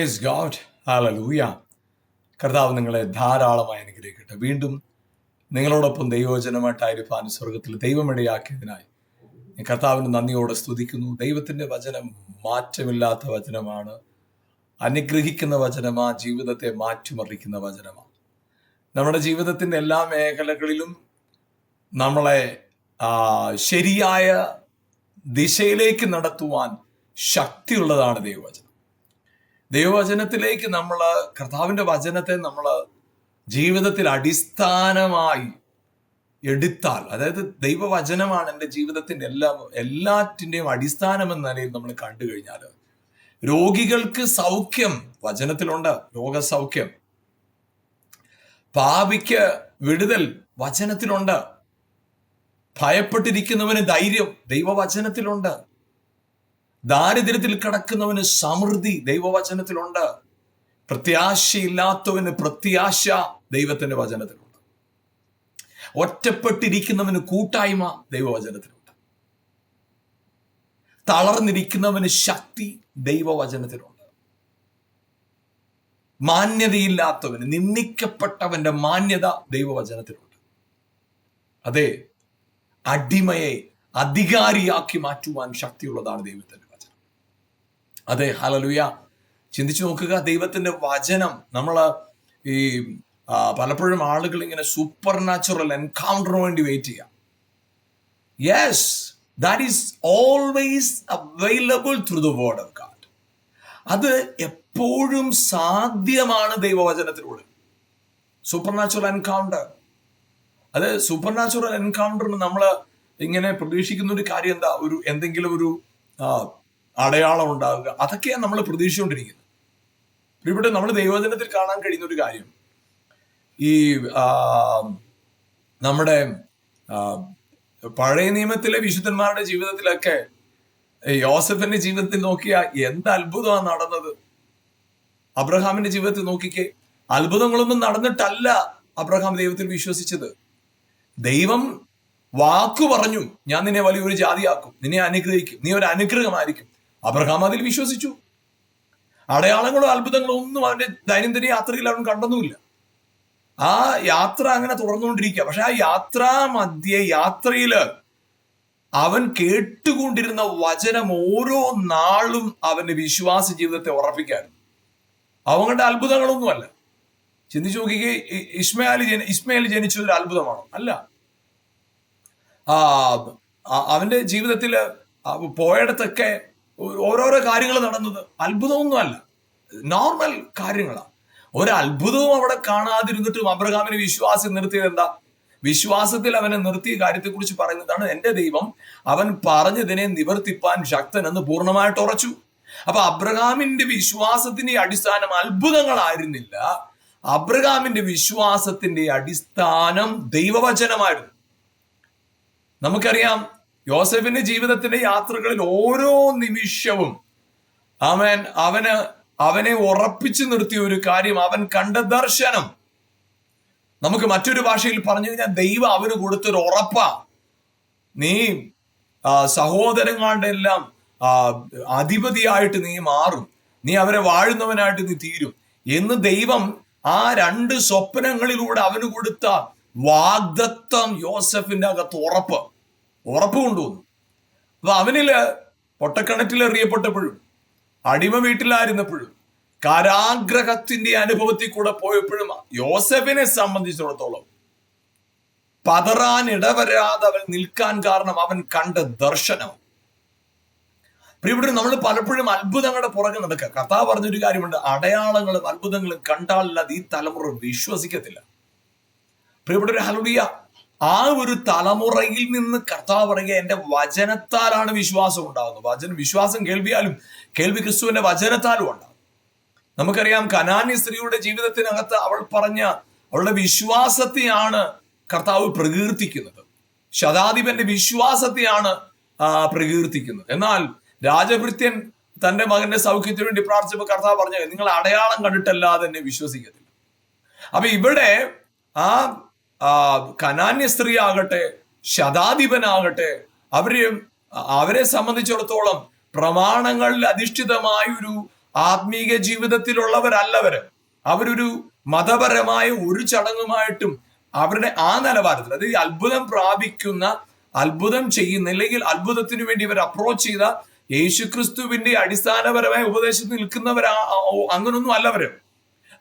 Praise God hallelujah കർത്താവ് നിങ്ങളെ ധാരാളമായി അനുഗ്രഹിക്കട്ടെ. വീണ്ടും നിങ്ങളോടൊപ്പം ദൈവവചനമായിട്ടായിരിക്കാൻ സ്വർഗത്തിൽ ദൈവമിടയാക്കിയതിനായി കർത്താവിന് നന്ദിയോടെ സ്തുതിക്കുന്നു. ദൈവത്തിന്റെ വചനം മാറ്റമില്ലാത്ത വചനമാണ്. അനുഗ്രഹിക്കുന്ന വചനമാ ജീവിതത്തെ മാറ്റിമറിക്കുന്ന വചനമാണ് നമ്മുടെ ജീവിതത്തിന്റെ എല്ലാ മേഖലകളിലും നമ്മളെ ശരിയായ ദിശയിലേക്ക് നടത്തുവാൻ ശക്തിയുള്ളതാണ് ദൈവവചനം. ദൈവവചനത്തിലേക്ക് നമ്മൾ കർത്താവിന്റെ വചനത്തെ നമ്മൾ ജീവിതത്തിൽ അടിസ്ഥാനമായി എടുത്താൽ അതായത് ദൈവവചനമാണ് എന്റെ ജീവിതത്തിന്റെ എല്ലാ എല്ലാറ്റിന്റെയും അടിസ്ഥാനം എന്ന നിലയിൽ നമ്മൾ കണ്ടു കഴിഞ്ഞാൽ രോഗികൾക്ക് സൗഖ്യം വചനത്തിലുണ്ട് രോഗസൗഖ്യം. പാപിക്ക് വിടുതൽ വചനത്തിലുണ്ട്. ഭയപ്പെട്ടിരിക്കുന്നവന് ധൈര്യം ദൈവവചനത്തിലുണ്ട്. ദാരിദ്ര്യത്തിൽ കിടക്കുന്നവന് സമൃദ്ധി ദൈവവചനത്തിലുണ്ട്. പ്രത്യാശയില്ലാത്തവന് പ്രത്യാശ ദൈവത്തിന്റെ വചനത്തിലുണ്ട്. ഒറ്റപ്പെട്ടിരിക്കുന്നവന് കൂട്ടായ്മ ദൈവവചനത്തിലുണ്ട്. തളർന്നിരിക്കുന്നവന് ശക്തി ദൈവവചനത്തിലുണ്ട്. മാന്യതയില്ലാത്തവന് നിന്ദിക്കപ്പെട്ടവന്റെ മാന്യത ദൈവവചനത്തിലുണ്ട്. അതെ അടിമയെ അധികാരിയാക്കി മാറ്റുവാൻ ശക്തിയുള്ളതാണ് ദൈവത്തിന്റെ വചനം അതെ ഹലലുയ ചിന്തിച്ചു നോക്കുക ദൈവത്തിന്റെ വചനം. നമ്മൾ ഈ പലപ്പോഴും ആളുകൾ ഇങ്ങനെ സൂപ്പർ നാച്ചുറൽ എൻകൗണ്ടറിന് വേണ്ടി വെയിറ്റ് ചെയ്യാം. Yes that is always available through the word of God അത് എപ്പോഴും സാധ്യമാണ് ദൈവവചനത്തിലൂടെ. സൂപ്പർ നാച്ചുറൽ എൻകൗണ്ടർ അത് സൂപ്പർ നാച്ചുറൽ എൻകൗണ്ടറിന് നമ്മൾ ഇങ്ങനെ പ്രതീക്ഷിക്കുന്ന ഒരു കാര്യം എന്താ? ഒരു എന്തെങ്കിലും ഒരു അടയാളം ഉണ്ടാവുക. അതൊക്കെയാണ് നമ്മൾ പ്രതീക്ഷിച്ചുകൊണ്ടിരിക്കുന്നത്. ഇവിടെ നമ്മൾ ദൈവജനത്തിൽ കാണാൻ കഴിയുന്ന ഒരു കാര്യം. ഈ നമ്മുടെ പഴയ നിയമത്തിലെ വിശുദ്ധന്മാരുടെ ജീവിതത്തിലൊക്കെ യോസഫിന്റെ ജീവിതത്തിൽ നോക്കിയാൽ എന്ത് അത്ഭുതമാണ് നടന്നത്? അബ്രഹാമിന്റെ ജീവിതത്തിൽ നോക്കിക്കേ അത്ഭുതങ്ങളൊന്നും നടന്നിട്ടല്ല അബ്രഹാം ദൈവത്തിൽ വിശ്വസിച്ചത്. ദൈവം വാക്കു പറഞ്ഞു ഞാൻ നിന്നെ വലിയൊരു ജാതിയാക്കും. നിന്നെ അനുഗ്രഹിക്കും. നീ ഒരു അനുഗ്രഹമായിരിക്കും. അബ്രഹാം അതിൽ വിശ്വസിച്ചു. അടയാളങ്ങളോ അത്ഭുതങ്ങളോ ഒന്നും അവന്റെ ദൈനംദിന യാത്രയിൽ അവൻ കണ്ടെന്നുമില്ല. ആ യാത്ര അങ്ങനെ തുടർന്നുകൊണ്ടിരിക്കുക. പക്ഷെ ആ യാത്രാ മധ്യേ യാത്രയിൽ അവൻ കേട്ടുകൊണ്ടിരുന്ന വചനം ഓരോ നാളും അവന്റെ വിശ്വാസ ജീവിതത്തെ ഉറപ്പിക്കായിരുന്നു. അവങ്ങളുടെ അത്ഭുതങ്ങളൊന്നുമല്ല. ചിന്തിച്ചു നോക്കിക്കേ ഇസ്മയാലി ജനി ഇസ്മയാലി ജനിച്ച ഒരു അത്ഭുതമാണോ. അല്ല. ആ- അവന്റെ ജീവിതത്തിൽ പോയിടത്തൊക്കെ ഓരോരോ കാര്യങ്ങൾ നടന്നത് അത്ഭുതമൊന്നുമല്ല. നോർമൽ കാര്യങ്ങളാണ്. ഒരു അത്ഭുതവും അവിടെ കാണാതിരുന്നിട്ടും അബ്രഹാമിന് വിശ്വാസം നിർത്തിയത് എന്താ? വിശ്വാസത്തിൽ അവനെ നിർത്തിയ കാര്യത്തെക്കുറിച്ച് പറയുന്നതാണ് എന്റെ ദൈവം. അവൻ പറഞ്ഞതിനെ നിവർത്തിപ്പാൻ ശക്തൻ എന്ന് പൂർണമായിട്ട് ഉറച്ചു. അപ്പൊ അബ്രഹാമിന്റെ വിശ്വാസത്തിന്റെ അടിസ്ഥാനം അത്ഭുതങ്ങളായിരുന്നില്ല. അബ്രഹാമിന്റെ വിശ്വാസത്തിന്റെ അടിസ്ഥാനം ദൈവവചനമായിരുന്നു. നമുക്കറിയാം യോസഫിന്റെ ജീവിതത്തിന്റെ യാത്രകളിൽ ഓരോ നിമിഷവും അവൻ അവന് അവനെ ഉറപ്പിച്ചു നിർത്തിയ ഒരു കാര്യം അവൻ കണ്ട ദർശനം. നമുക്ക് മറ്റൊരു ഭാഷയിൽ പറഞ്ഞു കഴിഞ്ഞാൽ ദൈവം അവന് കൊടുത്തൊരു ഉറപ്പാ. നീ സഹോദരങ്ങളുടെ എല്ലാം അധിപതിയായിട്ട് നീ മാറും. നീ അവരെ വാഴുന്നവനായിട്ട് നീ തീരും. എന്ന് ദൈവം ആ രണ്ട് സ്വപ്നങ്ങളിലൂടെ അവന് കൊടുത്ത വാഗ്ദത്തം യോസഫിന്റെ അകത്ത് ഉറപ്പ്. ഉറപ്പ് കൊണ്ടുവന്നു അപ്പൊ അവനിൽ പൊട്ടക്കിണറ്റിൽ എറിയപ്പെട്ടപ്പോഴും അടിമ വീട്ടിലായിരുന്നപ്പോഴും കാരാഗ്രഹത്തിന്റെ അനുഭവത്തിൽ കൂടെ പോയപ്പോഴും യോസഫിനെ സംബന്ധിച്ചിടത്തോളം പതറാൻ ഇടവരാതെ അവൻ നിൽക്കാൻ കാരണം അവൻ കണ്ട ദർശനം. ഇവിടെ നമ്മൾ പലപ്പോഴും അത്ഭുതങ്ങളുടെ പുറകെ നടക്കുക. കഥ പറഞ്ഞൊരു കാര്യമുണ്ട് അടയാളങ്ങളും അത്ഭുതങ്ങളും കണ്ടാലല്ലാതെ ഈ തലമുറ വിശ്വസിക്കത്തില്ല. പ്രിയപ്പെട്ട ഹലുടിയ ആ ഒരു തലമുറയിൽ നിന്ന് കർത്താവ് പറയുക എന്റെ വചനത്താലാണ് വിശ്വാസം ഉണ്ടാകുന്നത് വചനം വിശ്വാസം കേൾവിയാലും കേൾവി ക്രിസ്തുവിന്റെ വചനത്താലും ഉണ്ടാകും നമുക്കറിയാം കനാന്യ സ്ത്രീയുടെ ജീവിതത്തിനകത്ത് അവൾ പറഞ്ഞ അവളുടെ വിശ്വാസത്തെയാണ് കർത്താവ് പ്രകീർത്തിക്കുന്നത്. ശതാധിപന്റെ വിശ്വാസത്തെയാണ് പ്രകീർത്തിക്കുന്നത്. എന്നാൽ രാജഭൃത്യൻ തന്റെ മകന്റെ സൗഖ്യത്തിന് വേണ്ടി പ്രാർത്ഥിച്ചപ്പോൾ കർത്താവ് പറഞ്ഞു നിങ്ങൾ അടയാളം കണ്ടിട്ടല്ലാതെ എന്നെ വിശ്വസിക്കത്തില്ല. അപ്പൊ ഇവിടെ ആ കനാന്യ സ്ത്രീ ആകട്ടെ ശതാധിപനാകട്ടെ അവരെ അവരെ സംബന്ധിച്ചിടത്തോളം പ്രമാണങ്ങളിൽ അധിഷ്ഠിതമായ ഒരു ആത്മീക ജീവിതത്തിലുള്ളവരല്ലവര്. അവരൊരു മതപരമായ ഒരു ചടങ്ങുമായിട്ടും അവരുടെ ആ നിലവാരത്തിൽ അതായത് അത്ഭുതം പ്രാപിക്കുന്ന അത്ഭുതം ചെയ്യുന്ന അല്ലെങ്കിൽ അത്ഭുതത്തിന് വേണ്ടി ഇവർ അപ്രോച്ച് ചെയ്ത യേശുക്രിസ്തുവിന്റെ അടിസ്ഥാനപരമായ ഉപദേശത്തിൽ നിൽക്കുന്നവരാ അങ്ങനൊന്നും അല്ലവര്.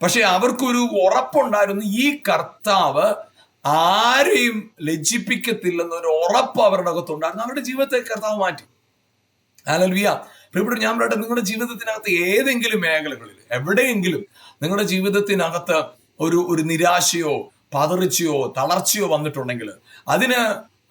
പക്ഷെ അവർക്കൊരു ഉറപ്പുണ്ടായിരുന്നു ഈ കർത്താവ് ആരെയും ലജ്ജിപ്പിക്കത്തില്ലെന്ന ഒരു ഉറപ്പ് അവരുടെ അകത്തുണ്ടായിരുന്നു അവരുടെ ജീവിതത്തെ കർത്താവ് മാറ്റി. അലൽവിയ പ്രിയപ്പെട്ട ഞാൻ പറയട്ടെ നിങ്ങളുടെ ജീവിതത്തിനകത്ത് ഏതെങ്കിലും മേഖലകളിൽ എവിടെയെങ്കിലും നിങ്ങളുടെ ജീവിതത്തിനകത്ത് ഒരു ഒരു നിരാശയോ പതറിച്ചയോ തളർച്ചയോ വന്നിട്ടുണ്ടെങ്കിൽ അതിന്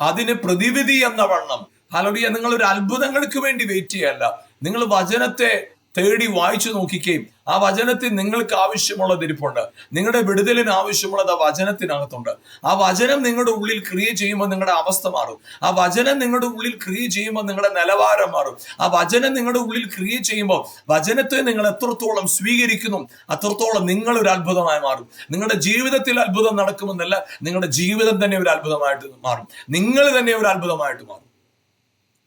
അതിന് പ്രതിവിധി എന്ന വണ്ണം ഹലോഡിയ നിങ്ങൾ ഒരു അത്ഭുതങ്ങൾക്ക് വേണ്ടി വെയിറ്റ് ചെയ്യല്ല. നിങ്ങൾ വചനത്തെ തേടി വായിച്ചു നോക്കിക്കുകയും ആ വചനത്തിൽ നിങ്ങൾക്ക് ആവശ്യമുള്ളത് ഇരിപ്പുണ്ട്. നിങ്ങളുടെ വിടുതലിന് ആവശ്യമുള്ളത് ആ വചനത്തിനകത്തുണ്ട്. ആ വചനം നിങ്ങളുടെ ഉള്ളിൽ ക്രിയ ചെയ്യുമ്പോൾ നിങ്ങളുടെ അവസ്ഥ മാറും. ആ വചനം നിങ്ങളുടെ ഉള്ളിൽ ക്രിയ ചെയ്യുമ്പോൾ നിങ്ങളുടെ നിലവാരം മാറും. ആ വചനം നിങ്ങളുടെ ഉള്ളിൽ ക്രിയ ചെയ്യുമ്പോൾ വചനത്തെ നിങ്ങൾ എത്രത്തോളം സ്വീകരിക്കുന്നു അത്രത്തോളം നിങ്ങൾ ഒരു അത്ഭുതമായി മാറും. നിങ്ങളുടെ ജീവിതത്തിൽ അത്ഭുതം നടക്കുമെന്നല്ല നിങ്ങളുടെ ജീവിതം തന്നെ ഒരു അത്ഭുതമായിട്ട് മാറും. നിങ്ങൾ തന്നെ ഒരു അത്ഭുതമായിട്ട് മാറും.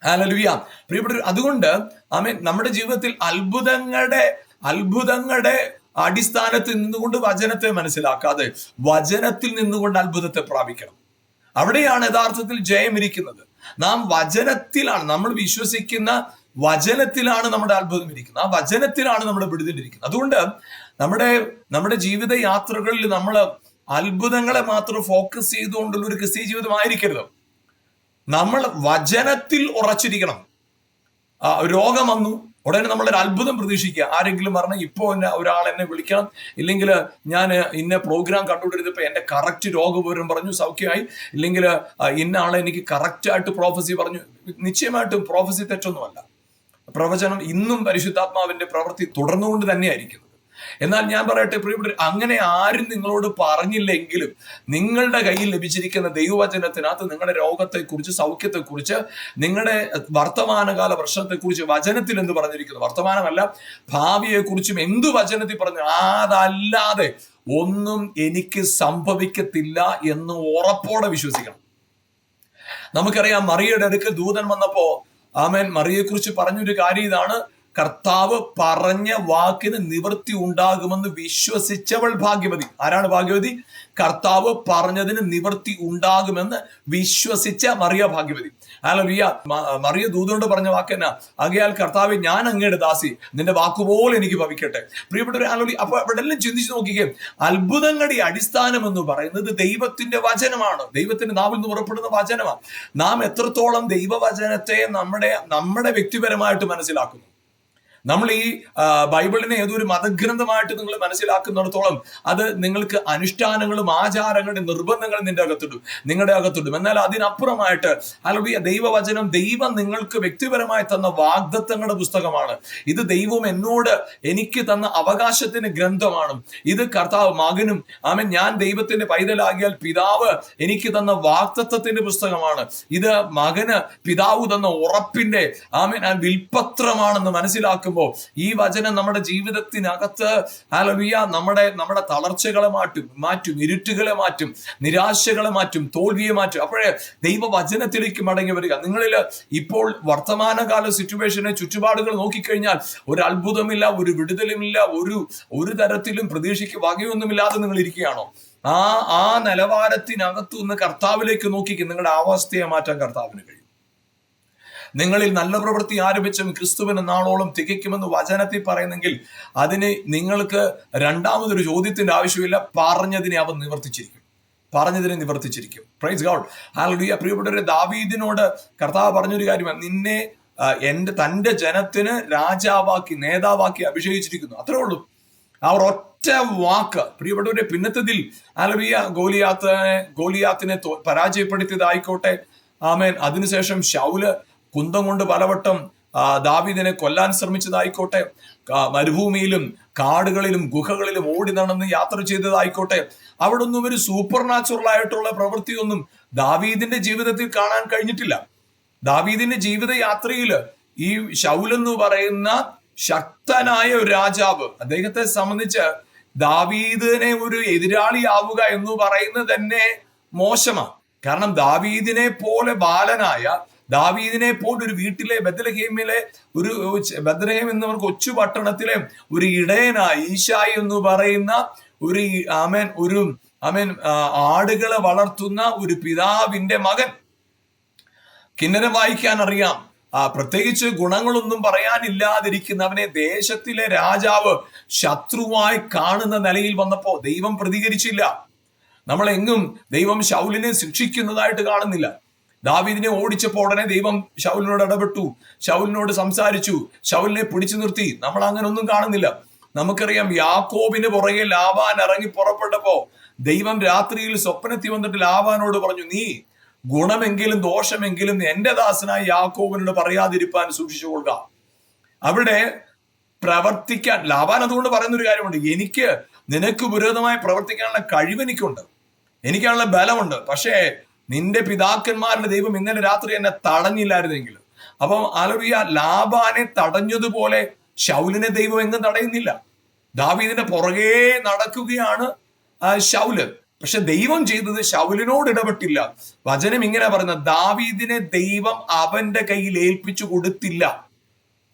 ഹാലലുയ പ്രിയപ്പെട്ട അതുകൊണ്ട് ആമേൻ നമ്മുടെ ജീവിതത്തിൽ അത്ഭുതങ്ങളുടെ അത്ഭുതങ്ങളുടെ അടിസ്ഥാനത്തിൽ നിന്നുകൊണ്ട് വചനത്തെ മനസ്സിലാക്കാതെ വചനത്തിൽ നിന്നുകൊണ്ട് അത്ഭുതത്തെ പ്രാപിക്കണം. അവിടെയാണ് യഥാർത്ഥത്തിൽ ജയം ഇരിക്കുന്നത്. നാം വചനത്തിലാണ് നമ്മൾ വിശ്വസിക്കുന്ന വചനത്തിലാണ് നമ്മുടെ അത്ഭുതം ഇരിക്കുന്നത്. ആ വചനത്തിലാണ് നമ്മുടെ വിടുതലിരിക്കുന്നത് അതുകൊണ്ട് നമ്മുടെ നമ്മുടെ ജീവിത യാത്രകളിൽ നമ്മൾ അത്ഭുതങ്ങളെ മാത്രം ഫോക്കസ് ചെയ്തുകൊണ്ടുള്ള ഒരു ക്രിസ്തീയ ജീവിതമായിരിക്കരുത് നമ്മൾ വചനത്തിൽ ഉറച്ചിരിക്കണം. രോഗം വന്നു ഉടനെ നമ്മൾ ഒരു അത്ഭുതം പ്രതീക്ഷിക്കുക. ആരെങ്കിലും പറഞ്ഞ ഇപ്പോൾ എന്നെ ഒരാൾ എന്നെ വിളിക്കണം ഇല്ലെങ്കിൽ ഞാൻ ഇന്ന പ്രോഗ്രാം കണ്ടുകൊണ്ടിരുന്നപ്പോൾ എന്റെ കറക്റ്റ് രോഗവിവരം പറഞ്ഞു സൗഖ്യമായി. ഇല്ലെങ്കിൽ ഇന്ന ആളെ എനിക്ക് കറക്റ്റായിട്ട് പ്രോഫസി പറഞ്ഞു. നിശ്ചയമായിട്ടും പ്രോഫസി തെറ്റൊന്നുമല്ല. പ്രവചനം ഇന്നും പരിശുദ്ധാത്മാവിന്റെ പ്രവൃത്തി തുടർന്നുകൊണ്ട് തന്നെയായിരിക്കും എന്നാൽ ഞാൻ പറയട്ടെ പ്രിയപ്പെട്ട അങ്ങനെ ആരും നിങ്ങളോട് പറഞ്ഞില്ലെങ്കിലും നിങ്ങളുടെ കയ്യിൽ ലഭിച്ചിരിക്കുന്ന ദൈവവചനത്തിനകത്ത് നിങ്ങളുടെ രോഗത്തെക്കുറിച്ച് സൗഖ്യത്തെക്കുറിച്ച് നിങ്ങളുടെ വർത്തമാനകാല പ്രശ്നത്തെക്കുറിച്ച് വചനത്തിൽ എന്ത് പറഞ്ഞിരിക്കുന്നു? വർത്തമാനമല്ല ഭാവിയെക്കുറിച്ചും എന്ത് വചനത്തിൽ പറഞ്ഞു അതല്ലാതെ ഒന്നും എനിക്ക് സംഭവിക്കത്തില്ല എന്ന് ഉറപ്പോടെ വിശ്വസിക്കണം. നമുക്കറിയാം മറിയുടെ അടുക്കൽ ദൂതൻ വന്നപ്പോ ആമേൻ മറിയെക്കുറിച്ച് പറഞ്ഞൊരു കാര്യം ഇതാണ്. കർത്താവ് പറഞ്ഞ വാക്കിന് നിവൃത്തി ഉണ്ടാകുമെന്ന് വിശ്വസിച്ചവൾ ഭാഗ്യവതി. ആരാണ് ഭാഗ്യവതി? കർത്താവ് പറഞ്ഞതിന് നിവൃത്തി ഉണ്ടാകുമെന്ന് വിശ്വസിച്ച മറിയ ഭാഗ്യവതി. ആലോറിയ മറിയ ദൂതനോട് പറഞ്ഞ വാക്കെന്നാ അകയാൽ കർത്താവ് ഞാൻ അങ്ങയുടെ ദാസി. നിന്റെ വാക്കുപോലെ എനിക്ക് ഭവിക്കട്ടെ. പ്രിയപ്പെട്ട ഒരു ആലോലി അപ്പൊ അവിടെ എല്ലാം ചിന്തിച്ചു നോക്കിക്കേ. അത്ഭുതങ്ങളുടെ അടിസ്ഥാനം എന്ന് പറയുന്നത് ദൈവത്തിന്റെ വചനമാണ്. ദൈവത്തിന്റെ നാവിൽ നിന്ന് പുറപ്പെടുന്ന വചനമാണ്. നാം എത്രത്തോളം ദൈവവചനത്തെ നമ്മുടെ നമ്മുടെ വ്യക്തിപരമായിട്ട് മനസ്സിലാക്കുന്നു. നമ്മൾ ഈ ബൈബിളിനെ ഏതൊരു മതഗ്രന്ഥമായിട്ട് നിങ്ങൾ മനസ്സിലാക്കുന്നിടത്തോളം അത് നിങ്ങൾക്ക് അനുഷ്ഠാനങ്ങളും ആചാരങ്ങളും നിർബന്ധങ്ങളും നിന്റെ അകത്തിടും നിങ്ങളുടെ അകത്തിടും. എന്നാൽ അതിനപ്പുറമായിട്ട് അല്ലെങ്കിൽ ദൈവവചനം ദൈവം നിങ്ങൾക്ക് വ്യക്തിപരമായി തന്ന വാഗ്ദത്തങ്ങളുടെ പുസ്തകമാണ്. ഇത് ദൈവം എന്നോട് എനിക്ക് തന്ന അവകാശത്തിന് ഗ്രന്ഥമാണ്. ഇത് കർത്താവ് മകനും ആമൻ ഞാൻ ദൈവത്തിന്റെ പൈതലാകിയാൽ പിതാവ് എനിക്ക് തന്ന വാഗ്ദത്തത്തിന്റെ പുസ്തകമാണ്. ഇത് മകന് പിതാവ് തന്ന ഉറപ്പിന്റെ ആമൻ വിൽപത്രമാണെന്ന് മനസ്സിലാക്കും നോക്കുമ്പോൾ ഈ വചനം നമ്മുടെ ജീവിതത്തിനകത്ത് ആലവിയ നമ്മുടെ നമ്മുടെ തളർച്ചകളെ മാറ്റും മാറ്റും ഇരുട്ടുകളെ മാറ്റും നിരാശകളെ മാറ്റും തോൽവിയെ മാറ്റും. അപ്പോഴേ ദൈവവചനത്തിലേക്ക് മടങ്ങി വരിക. നിങ്ങളിൽ ഇപ്പോൾ വർത്തമാനകാല സിറ്റുവേഷനെ ചുറ്റുപാടുകൾ നോക്കിക്കഴിഞ്ഞാൽ ഒരു അത്ഭുതമില്ല ഒരു വിടുതലുമില്ല ഒരു ഒരു തരത്തിലും പ്രതീക്ഷയ്ക്ക് വകയൊന്നുമില്ലാതെ നിങ്ങൾ ഇരിക്കുകയാണോ? ആ ആ നിലവാരത്തിനകത്തു നിന്ന് കർത്താവിലേക്ക് നോക്കിക്കും നിങ്ങളുടെ അവസ്ഥയെ മാറ്റാൻ കർത്താവിന് കഴിയും. നിങ്ങളിൽ നല്ല പ്രവൃത്തി ആരംഭിച്ചും ക്രിസ്തുവിന് നാളോളം തികയ്ക്കുമെന്ന് വചനത്തിൽ പറയുന്നെങ്കിൽ അതിന് നിങ്ങൾക്ക് രണ്ടാമതൊരു ചോദ്യത്തിന്റെ ആവശ്യമില്ല. പറഞ്ഞതിനെ അവൻ നിവർത്തിച്ചിരിക്കും. പറഞ്ഞതിനെ നിവർത്തിച്ചിരിക്കും. പ്രൈസ് ഗൗഡ് ഹാലഡിയ പ്രിയപ്പെട്ടവരെ ദാവീദിനോട് കർത്താവ് പറഞ്ഞൊരു കാര്യമാണ്. നിന്നെ എന്റെ തന്റെ ജനത്തിന് രാജാവാക്കി നേതാവാക്കി അഭിഷേകിച്ചിരിക്കുന്നു. അത്രേ ഉള്ളൂ. അവർ ഒറ്റ വാക്ക്. പ്രിയപ്പെട്ടവരുടെ പിന്നത്തതിൽ അലറിയ ഗോലിയാത്തിനെ ഗോലിയാത്തിനെ പരാജയപ്പെടുത്തിയതായിക്കോട്ടെ. ആമേൻ. അതിനുശേഷം ഷൗൽ കുന്തം കൊണ്ട് പലവട്ടം ദാവീദിനെ കൊല്ലാൻ ശ്രമിച്ചതായിക്കോട്ടെ മരുഭൂമിയിലും കാടുകളിലും ഗുഹകളിലും ഓടി നടന്ന് യാത്ര ചെയ്തതായിക്കോട്ടെ. അവിടെ ഒന്നും ഒരു സൂപ്പർ നാച്ചുറൽ ആയിട്ടുള്ള പ്രവൃത്തിയൊന്നും ദാവീദിന്റെ ജീവിതത്തിൽ കാണാൻ കഴിഞ്ഞിട്ടില്ല. ദാവീദിന്റെ ജീവിത യാത്രയിൽ ഈ ഷൗലെന്ന് പറയുന്ന ശക്തനായ ഒരു രാജാവ് അദ്ദേഹത്തെ സംബന്ധിച്ച് ദാവീദിനെ ഒരു എതിരാളിയാവുക എന്ന് പറയുന്നത് തന്നെ മോശമാണ്. കാരണം ദാവീദിനെ പോലെ ബാലനായ ദാവീദിനെ പോലൊരു വീട്ടിലെ ബദലഹേമിലെ ഒരു ബദലഹേം എന്നവർ കൊച്ചു പട്ടണത്തിലെ ഒരു ഇടയനായി ഈശായി എന്ന് പറയുന്ന ഒരു ആമേൻ ഒരു ആമേൻ ആടുകളെ വളർത്തുന്ന ഒരു പിതാവിന്റെ മകൻ. കിന്നരം വായിക്കാൻ അറിയാം. ആ പ്രത്യേകിച്ച് ഗുണങ്ങളൊന്നും പറയാനില്ലാതിരിക്കുന്നവനെ ദേശത്തിലെ രാജാവ് ശത്രുവായി കാണുന്ന നിലയിൽ വന്നപ്പോ ദൈവം പ്രതികരിച്ചില്ല. നമ്മളെങ്ങും ദൈവം ശൗലിനെ ശിക്ഷിക്കുന്നതായിട്ട് കാണുന്നില്ല. ദാവീദിനെ ഓടിച്ചപ്പോൾ ഉടനെ ദൈവം ഷൗലിനോട് ഇടപെട്ടു. ഷൗലിനോട് സംസാരിച്ചു. ഷൗലിനെ പിടിച്ചു നിർത്തി. നമ്മൾ അങ്ങനെ ഒന്നും കാണുന്നില്ല. നമുക്കറിയാം യാക്കോബിന് പുറകെ ലാബാൻ ഇറങ്ങി പുറപ്പെട്ടപ്പോ ദൈവം രാത്രിയിൽ സ്വപ്നത്തിൽ വന്നിട്ട് ലാബാനോട് പറഞ്ഞു നീ ഗുണമെങ്കിലും ദോഷമെങ്കിലും എന്റെ ദാസനായ യാക്കോബിനോട് പറയാതിരിപ്പാൻ സൂക്ഷിച്ചു കൊള്ളുക. അവിടെ പ്രവർത്തിക്കാൻ ലാബാൻ അതുകൊണ്ട് പറയുന്ന ഒരു കാര്യമുണ്ട്. എനിക്ക് നിനക്ക് വിരോധമായി പ്രവർത്തിക്കാനുള്ള കഴിവ് എനിക്കുണ്ട് എനിക്കാനുള്ള ബലമുണ്ട്. പക്ഷേ നിന്റെ പിതാക്കന്മാരുടെ ദൈവം ഇന്നലെ രാത്രി എന്നെ തടഞ്ഞില്ലായിരുന്നെങ്കിൽ അപ്പം അലറിയ ലാബാനെ തടഞ്ഞതുപോലെ ശൗലിനെ ദൈവം എങ്ങും തടയുന്നില്ല. ദാവീദിന്റെ പുറകെ നടക്കുകയാണ് ശൗൽ. പക്ഷെ ദൈവം ചെയ്തത് ശൗലിനോട് ഇടപെട്ടില്ല. വചനം ഇങ്ങനെ പറയുന്ന ദാവീദിനെ ദൈവം അവന്റെ കയ്യിൽ ഏൽപ്പിച്ചു കൊടുത്തില്ല.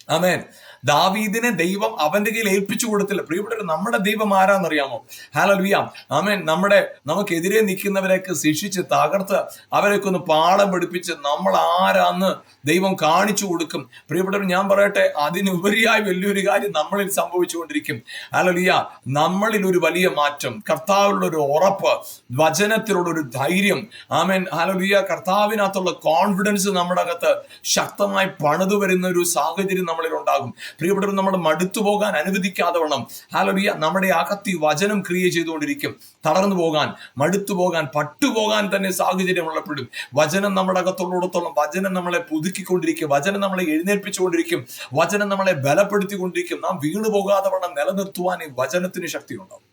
ആമേൻ. ദാവീദിനെ ദൈവം അവന്റെ കയ്യിൽ ഏൽപ്പിച്ചു കൊടുത്തില്ല. പ്രിയപ്പെട്ടവർ നമ്മുടെ ദൈവം ആരാന്നറിയാമോ? ഹാലൽവിയാം ആമേൻ നമ്മുടെ നമുക്കെതിരെ നിൽക്കുന്നവരെയൊക്കെ ശിക്ഷിച്ച് തകർത്ത് അവരെയൊക്കെ ഒന്ന് പാളം പിടിപ്പിച്ച് നമ്മൾ ആരാന്ന് ദൈവം കാണിച്ചു കൊടുക്കും. പ്രിയപ്പെട്ടവർ ഞാൻ പറയട്ടെ അതിനുപരിയായി വലിയൊരു കാര്യം നമ്മളിൽ സംഭവിച്ചുകൊണ്ടിരിക്കും. ഹാലലിയ നമ്മളിൽ ഒരു വലിയ മാറ്റം കർത്താവിലുള്ള ഒരു ഉറപ്പ് വചനത്തിലുള്ള ഒരു ധൈര്യം. ആമേൻ ഹാലലിയ കർത്താവിനകത്തുള്ള കോൺഫിഡൻസ് നമ്മുടെ അകത്ത് ശക്തമായി പണിതു വരുന്ന ഒരു സാഹചര്യം നമ്മളിൽ ഉണ്ടാകും. പ്രിയപ്പെട്ടവർ നമ്മൾ മടുത്തു പോകാൻ അനുവദിക്കാതെ വേണം ഹാലോറിയ നമ്മുടെ അകത്തി വചനം ക്രിയ ചെയ്തുകൊണ്ടിരിക്കും. തളർന്നു പോകാൻ മടുത്തു പോകാൻ പട്ടുപോകാൻ തന്നെ സാഹചര്യം ഉള്ളപ്പോഴും വചനം നമ്മുടെ അകത്തുള്ളിടത്തോളം വചനം നമ്മളെ പുതുക്കിക്കൊണ്ടിരിക്കും വചനം നമ്മളെ എഴുന്നേൽപ്പിച്ചുകൊണ്ടിരിക്കും വചനം നമ്മളെ ബലപ്പെടുത്തിക്കൊണ്ടിരിക്കും. നാം വീണു പോകാതെ വേണം നിലനിർത്തുവാൻ ഈ വചനത്തിന് ശക്തിയുണ്ടാവും.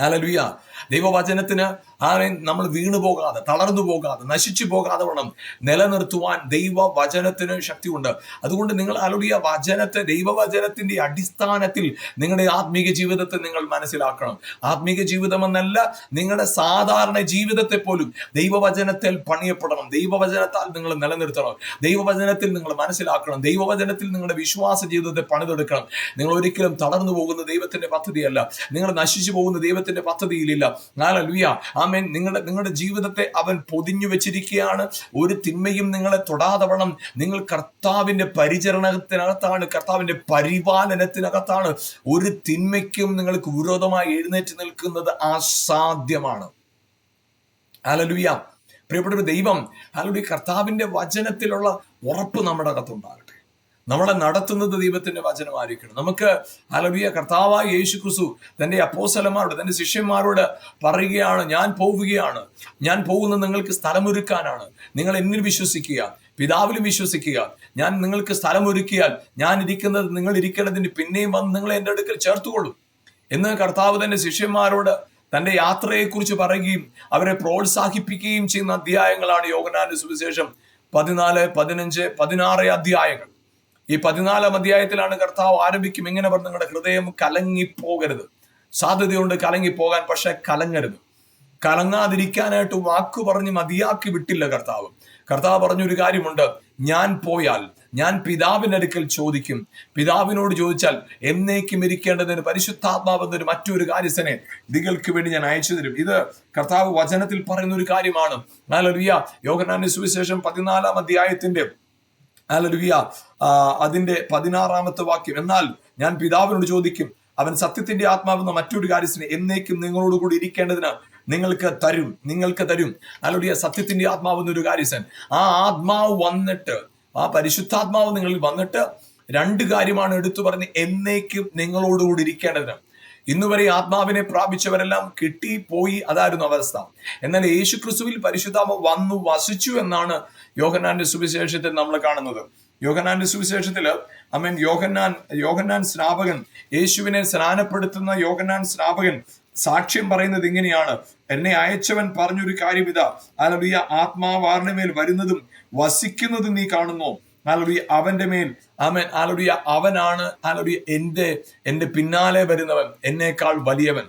ഹല്ലേലൂയ ദൈവവചനത്തിന് ആരെ നമ്മൾ വീണു പോകാതെ തളർന്നു പോകാതെ നശിച്ചു പോകാതെ വേണം നിലനിർത്തുവാൻ ദൈവവചനത്തിന് ശക്തിയുണ്ട്. അതുകൊണ്ട് നിങ്ങൾ അലുടിയ വചനത്തെ ദൈവവചനത്തിന്റെ അടിസ്ഥാനത്തിൽ നിങ്ങളുടെ ആത്മീക ജീവിതത്തെ നിങ്ങൾ മനസ്സിലാക്കണം. ആത്മീക ജീവിതം എന്നല്ല നിങ്ങളുടെ സാധാരണ ജീവിതത്തെ പോലും ദൈവവചനത്തിൽ പണിയപ്പെടണം. ദൈവവചനത്താൽ നിങ്ങൾ നിലനിർത്തണം. ദൈവവചനത്തിൽ നിങ്ങൾ മനസ്സിലാക്കണം. ദൈവവചനത്തിൽ നിങ്ങളുടെ വിശ്വാസ ജീവിതത്തെ പണിതെടുക്കണം. നിങ്ങൾ ഒരിക്കലും തളർന്നു പോകുന്ന ദൈവത്തിന്റെ പദ്ധതിയല്ല. നിങ്ങൾ നശിച്ചു പോകുന്ന ദൈവത്തിന്റെ പദ്ധതിയിലില്ല. ലുയ്യ ആമേൻ. നിങ്ങളുടെ നിങ്ങളുടെ ജീവിതത്തെ അവൻ പൊതിഞ്ഞു വെച്ചിരിക്കുകയാണ്. ഒരു തിന്മയും നിങ്ങളെ തൊടാതെ വണ്ണം. നിങ്ങൾ കർത്താവിന്റെ പരിചരണത്തിനകത്താണ് കർത്താവിന്റെ പരിപാലനത്തിനകത്താണ്. ഒരു തിന്മയ്ക്കും നിങ്ങൾക്ക് വിരോധമായി എഴുന്നേറ്റ് നിൽക്കുന്നത് അസാധ്യമാണ്. ഹല്ലേലൂയ. പ്രിയപ്പെട്ടൊരു ദൈവം ഹല്ലേലൂയ കർത്താവിന്റെ വചനത്തിലുള്ള ഉറപ്പ് നമ്മുടെ അകത്തുണ്ടാകട്ടെ നമ്മളെ നടത്തുന്നത് ദൈവത്തിന്റെ വചനമായിരിക്കണം. നമുക്ക് അലബിയ കർത്താവായ യേശു ക്രിസ്തു തന്റെ അപ്പോസലന്മാരോട് തന്റെ ശിഷ്യന്മാരോട് പറയുകയാണ് ഞാൻ പോവുകയാണ്. ഞാൻ പോകുന്ന നിങ്ങൾക്ക് സ്ഥലമൊരുക്കാനാണ്. നിങ്ങൾ എന്നിൽ വിശ്വസിക്കുക. പിതാവിലും വിശ്വസിക്കുക. ഞാൻ നിങ്ങൾക്ക് സ്ഥലമൊരുക്കിയാൽ ഞാൻ ഇരിക്കുന്നത് നിങ്ങൾ ഇരിക്കേണ്ടതിന് പിന്നെയും വന്ന് നിങ്ങൾ എന്റെ അടുക്കൽ ചേർത്തുകൊള്ളും. എന്ന് കർത്താവ് തന്റെ ശിഷ്യന്മാരോട് തന്റെ യാത്രയെക്കുറിച്ച് പറയുകയും അവരെ പ്രോത്സാഹിപ്പിക്കുകയും ചെയ്യുന്ന അധ്യായങ്ങളാണ് യോഗനാന്റെ സുവിശേഷം പതിനാല് പതിനഞ്ച് പതിനാറ് അധ്യായങ്ങൾ. ഈ പതിനാലാം അധ്യായത്തിലാണ് കർത്താവ് ആരംഭിക്കും. ഇങ്ങനെ പറഞ്ഞു നിങ്ങളുടെ ഹൃദയം കലങ്ങിപ്പോകരുത്. സാധ്യതയുണ്ട് കലങ്ങിപ്പോകാൻ പക്ഷെ കലങ്ങരുത്. കലങ്ങാതിരിക്കാനായിട്ട് വാക്കു പറഞ്ഞ് മതിയാക്കി വിട്ടില്ല കർത്താവ്. കർത്താവ് പറഞ്ഞൊരു കാര്യമുണ്ട്. ഞാൻ പോയാൽ ഞാൻ പിതാവിന്റെ അടുക്കൽ ചോദിക്കും. പിതാവിനോട് ചോദിച്ചാൽ എന്നേക്കും ഇരിക്കേണ്ടതിന് പരിശുദ്ധാത്മാവെന്നൊരു മറ്റൊരു കാര്യസ്ഥനെ ഇതികൾക്ക് വേണ്ടി ഞാൻ അയച്ചു തരും. ഇത് കർത്താവ് വചനത്തിൽ പറയുന്ന ഒരു കാര്യമാണ് യോഗനാന്റെ സുവിശേഷം പതിനാലാം അധ്യായത്തിന്റെ ഹല്ലേലൂയ ആ, അതിന്റെ പതിനാറാമത്തെ വാക്യം. എന്നാൽ ഞാൻ പിതാവിനോട് ചോദിക്കും അവൻ സത്യത്തിന്റെ ആത്മാവെന്ന മറ്റൊരു കാര്യത്തിന് എന്നേക്കും നിങ്ങളോട് കൂടി ഇരിക്കേണ്ടതിന് നിങ്ങൾക്ക് തരും നിങ്ങൾക്ക് തരും. ഹല്ലേലൂയ സത്യത്തിന്റെ ആത്മാവെന്ന ഒരു കാര്യസൻ ആ ആത്മാവ് വന്നിട്ട് ആ പരിശുദ്ധാത്മാവ് നിങ്ങളിൽ വന്നിട്ട് രണ്ട് കാര്യമാണ് എടുത്തു പറഞ്ഞ് എന്നേക്കും നിങ്ങളോടുകൂടി ഇരിക്കേണ്ടതിന്. ഇന്നുവരെ ആത്മാവിനെ പ്രാപിച്ചവരെല്ലാം കിട്ടിപ്പോയി അതായിരുന്നു അവസ്ഥ. എന്നാൽ യേശു ക്രിസ്തുവിൽ പരിശുദ്ധാത്മ വന്നു വസിച്ചു എന്നാണ് യോഹന്നാന്റെ സുവിശേഷത്തിൽ നമ്മൾ കാണുന്നത്. യോഹന്നാന്റെ സുവിശേഷത്തിൽ അമ്മൻ യോഹന്നാൻ യോഹന്നാൻ സ്നാപകൻ യേശുവിനെ സ്നാനപ്പെടുത്തുന്ന യോഹന്നാൻ സ്നാപകൻ സാക്ഷ്യം പറയുന്നത് ഇങ്ങനെയാണ്. എന്നെ അയച്ചവൻ പറഞ്ഞൊരു കാര്യം ഇതാ. അലറിയ ആത്മാവാറിന്റെ മേൽ വരുന്നതും വസിക്കുന്നതും നീ കാണുന്നു. ആലറിയ അവന്റെ മേൽ അവൻ ആലറിയ അവനാണ് ആലറിയ എന്റെ എന്റെ പിന്നാലെ വരുന്നവൻ എന്നേക്കാൾ വലിയവൻ.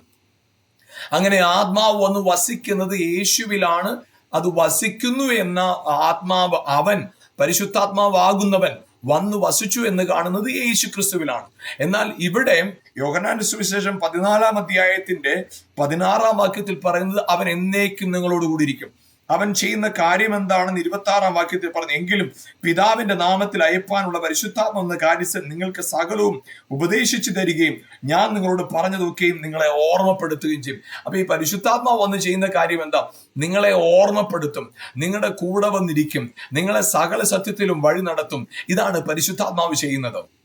അങ്ങനെ ആത്മാവ് വന്ന് വസിക്കുന്നത് യേശുവിലാണ് അത് വസിക്കുന്നു എന്ന ആത്മാവ് അവൻ പരിശുദ്ധാത്മാവാകുന്നവൻ വന്നു വസിച്ചു എന്ന് കാണുന്നത് യേശു ക്രിസ്തുവിലാണ് എന്നാൽ ഇവിടെ യോഹനാന്റെ സുവിശേഷം പതിനാലാം അധ്യായത്തിന്റെ പതിനാറാം വാക്യത്തിൽ പറയുന്നത് അവൻ എന്നേക്കും നിങ്ങളോട് കൂടി ഇരിക്കും അവൻ ചെയ്യുന്ന കാര്യം എന്താണെന്ന് ഇരുപത്തി ആറാം വാക്യത്തിൽ പറഞ്ഞു. എങ്കിലും പിതാവിന്റെ നാമത്തിൽ അയപ്പാനുള്ള പരിശുദ്ധാത്മ എന്ന കാര്യത്തിൽ നിങ്ങൾക്ക് സകലവും ഉപദേശിച്ചു തരികയും ഞാൻ നിങ്ങളോട് പറഞ്ഞതൊക്കെയും നിങ്ങളെ ഓർമ്മപ്പെടുത്തുകയും ചെയ്യും. അപ്പൊ ഈ പരിശുദ്ധാത്മാവ് വന്ന് ചെയ്യുന്ന കാര്യം എന്താ നിങ്ങളെ ഓർമ്മപ്പെടുത്തും. നിങ്ങളുടെ കൂടെ വന്നിരിക്കും. നിങ്ങളെ സകല സത്യത്തിലും വഴി നടത്തും. ഇതാണ് പരിശുദ്ധാത്മാവ് ചെയ്യുന്നത്.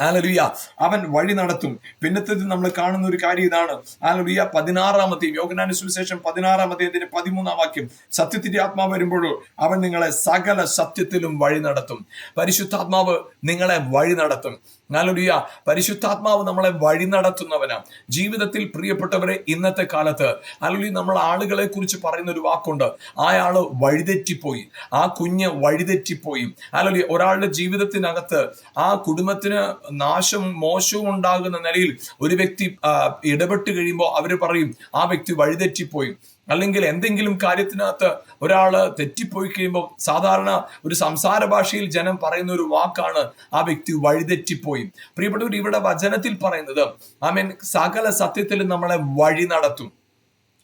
ആലലുയ അവൻ വഴി നടത്തും. പിന്നത്തേത് നമ്മൾ കാണുന്ന ഒരു കാര്യം ഇതാണ്. ആലലുയ പതിനാറാമത്തെയും യോഗനാന സുവിശേഷം പതിനാറാമത്തേതിന്റെ പതിമൂന്നാം വാക്യം. സത്യത്തിന്റെ ആത്മാവ് വരുമ്പോഴോ അവൻ നിങ്ങളെ സകല സത്യത്തിലും വഴി നടത്തും. പരിശുദ്ധാത്മാവ് നിങ്ങളെ വഴി നടത്തും. ആലലുയ പരിശുദ്ധാത്മാവ് നമ്മളെ വഴി നടത്തുന്നവനാണ് ജീവിതത്തിൽ പ്രിയപ്പെട്ടവരെ ഇന്നത്തെ കാലത്ത് അല്ലെങ്കിൽ നമ്മൾ ആളുകളെ കുറിച്ച് പറയുന്ന ഒരു വാക്കുണ്ട്. ആയാൾ വഴിതെറ്റിപ്പോയി. ആ കുഞ്ഞ് വഴിതെറ്റിപ്പോയി. അല്ലെങ്കിൽ ഒരാളുടെ ജീവിതത്തിനകത്ത് ആ കുടുംബത്തിന് നാശം മോശവും ഉണ്ടാകുന്ന നിലയിൽ ഒരു വ്യക്തി ഇടപെട്ട് കഴിയുമ്പോൾ അവർ പറയും ആ വ്യക്തി വഴിതെറ്റിപ്പോയി. അല്ലെങ്കിൽ എന്തെങ്കിലും കാര്യത്തിനകത്ത് ഒരാൾ തെറ്റിപ്പോയി കഴിയുമ്പോൾ സാധാരണ ഒരു സംസാര ഭാഷയിൽ ജനം പറയുന്ന ഒരു വാക്കാണ് ആ വ്യക്തി വഴിതെറ്റിപ്പോയി. പ്രിയപ്പെട്ടവർ ഇവിടെ വചനത്തിൽ പറയുന്നത് ആമേൻ സകല സത്യത്തിലും നമ്മളെ വഴി നടത്തും.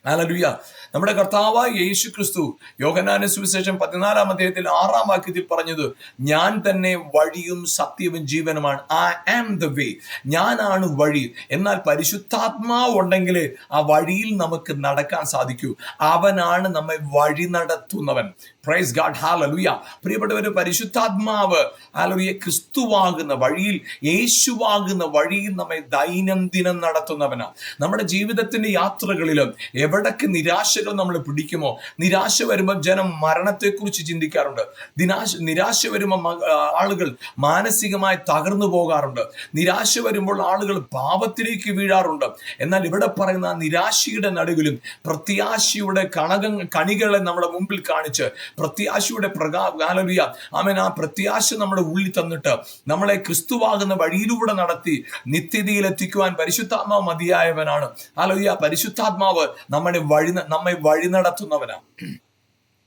ഹല്ലേലൂയ നമ്മുടെ കർത്താവായ യേശു ക്രിസ്തു യോഗനാന സുവിശേഷം പതിനാലാം അധ്യായത്തിൽ ആറാം വാക്യത്തിൽ പറഞ്ഞത് ഞാൻ തന്നെ വഴിയും സത്യവും ജീവനുമാണ്. ഐ ആം ദ വേ ഞാനാണ് വഴി. എന്നാൽ പരിശുദ്ധാത്മാവ് ഉണ്ടെങ്കിൽ ആ വഴിയിൽ നമുക്ക് നടക്കാൻ സാധിക്കൂ. അവനാണ് നമ്മെ വഴി നടത്തുന്നവൻ. പ്രൈസ് ഗാഡ് ഹാലലുയ പ്രിയപ്പെട്ടവര് പരിശുദ്ധാത്മാവ് ഹാലലുയ ക്രിസ്തുവാകുന്ന വഴിയിൽ യേശുവാകുന്ന വഴിയിൽ നമ്മെ ദൈനംദിനം നടത്തുന്നവനാണ്. നമ്മുടെ ജീവിതത്തിന്റെ യാത്രകളിലും എവിടൊക്കെ നിരാശകൾ നമ്മൾ പിടിക്കുമോ? നിരാശ വരുമ്പോൾ ജനം മരണത്തെക്കുറിച്ച് ചിന്തിക്കാറുണ്ട്. ദിനാശ നിരാശ വരുമ്പോൾ ആളുകൾ മാനസികമായി തകർന്നു പോകാറുണ്ട്. നിരാശ വരുമ്പോൾ ആളുകൾ പാപത്തിലേക്ക് വീഴാറുണ്ട്. എന്നാൽ ഇവിടെ പറയുന്ന നിരാശയുടെ നടുവിലും പ്രത്യാശയുടെ കണക കണികളെ നമ്മുടെ മുമ്പിൽ കാണിച്ച് പ്രത്യാശയുടെ പ്രകാ ഗാലറിയ ആമൻ ആ പ്രത്യാശ നമ്മുടെ ഉള്ളിൽ തന്നിട്ട് നമ്മളെ ക്രിസ്തുവാകുന്ന വഴിയിലൂടെ നടത്തി നിത്യതയിൽ എത്തിക്കുവാൻ പരിശുദ്ധാത്മാവ് മതിയായവനാണ്. ആലോചിയ പരിശുദ്ധാത്മാവ് നമ്മുടെ വഴി നമ്മെ വഴി നടത്തുന്നവനാണ്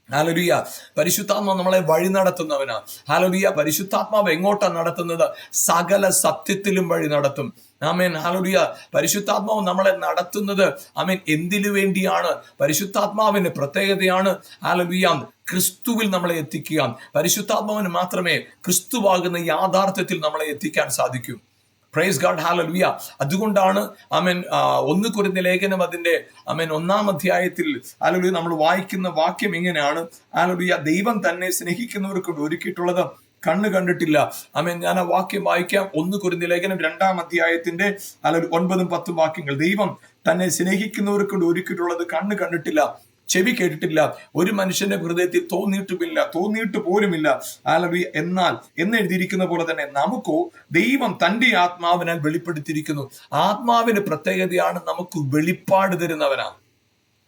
ഹാലലുയ പരിശുദ്ധാത്മാ നമ്മളെ വഴി നടത്തുന്നവനാ. ഹാലലുയ പരിശുദ്ധാത്മാവ് എങ്ങോട്ടാ നടത്തുന്നത്? സകല സത്യത്തിലും വഴി നടത്തും. ആമേൻ ഹാലലുയ പരിശുദ്ധാത്മാവ് നമ്മളെ നടത്തുന്നത് ആമേൻ എന്തിനു വേണ്ടിയാണ്? പരിശുദ്ധാത്മാവിന്റെ പ്രത്യേകതയാണ്. ഹാലലുയ ക്രിസ്തുവിൽ നമ്മളെ എത്തിക്കുക. പരിശുദ്ധാത്മാവിന് മാത്രമേ ക്രിസ്തുവാകുന്ന യാഥാർത്ഥ്യത്തിൽ നമ്മളെ എത്തിക്കാൻ സാധിക്കൂ. പ്രൈസ് ഗാഡ് ഹാലലുയ അതുകൊണ്ടാണ് അമൻ ഒന്ന് കുരുന്ന ലേഖനം അതിന്റെ അമൻ ഒന്നാം അധ്യായത്തിൽ ഹാലലുയ നമ്മൾ വായിക്കുന്ന വാക്യം ഇങ്ങനെയാണ്. ഹാലലുയ ദൈവം തന്നെ സ്നേഹിക്കുന്നവർക്ക് ഒരുക്കിയിട്ടുള്ളത് കണ്ണ് കണ്ടിട്ടില്ല. അമേൻ ഞാൻ ആ വാക്യം വായിക്കാം. ഒന്ന് കുരുന്ന ലേഖനം രണ്ടാം അധ്യായത്തിന്റെ അല്ലെങ്കിൽ ഒൻപതും പത്തും വാക്യങ്ങൾ. ദൈവം തന്നെ സ്നേഹിക്കുന്നവർക്ക് ഒരുക്കിയിട്ടുള്ളത് കണ്ണ് കണ്ടിട്ടില്ല. ചെവി കേട്ടിട്ടില്ല. ഒരു മനുഷ്യന്റെ ഹൃദയത്തിൽ തോന്നിയിട്ടുമില്ല തോന്നിയിട്ട് പോലുമില്ല. ആലറി എന്നാൽ എന്ന് എഴുതിയിരിക്കുന്ന പോലെ തന്നെ നമുക്കോ ദൈവം തന്റെ ആത്മാവിനാൽ വെളിപ്പെടുത്തിയിരിക്കുന്നു. ആത്മാവിന് പ്രത്യേകതയാണ് നമുക്ക് വെളിപ്പാട് തരുന്നവനാണ്.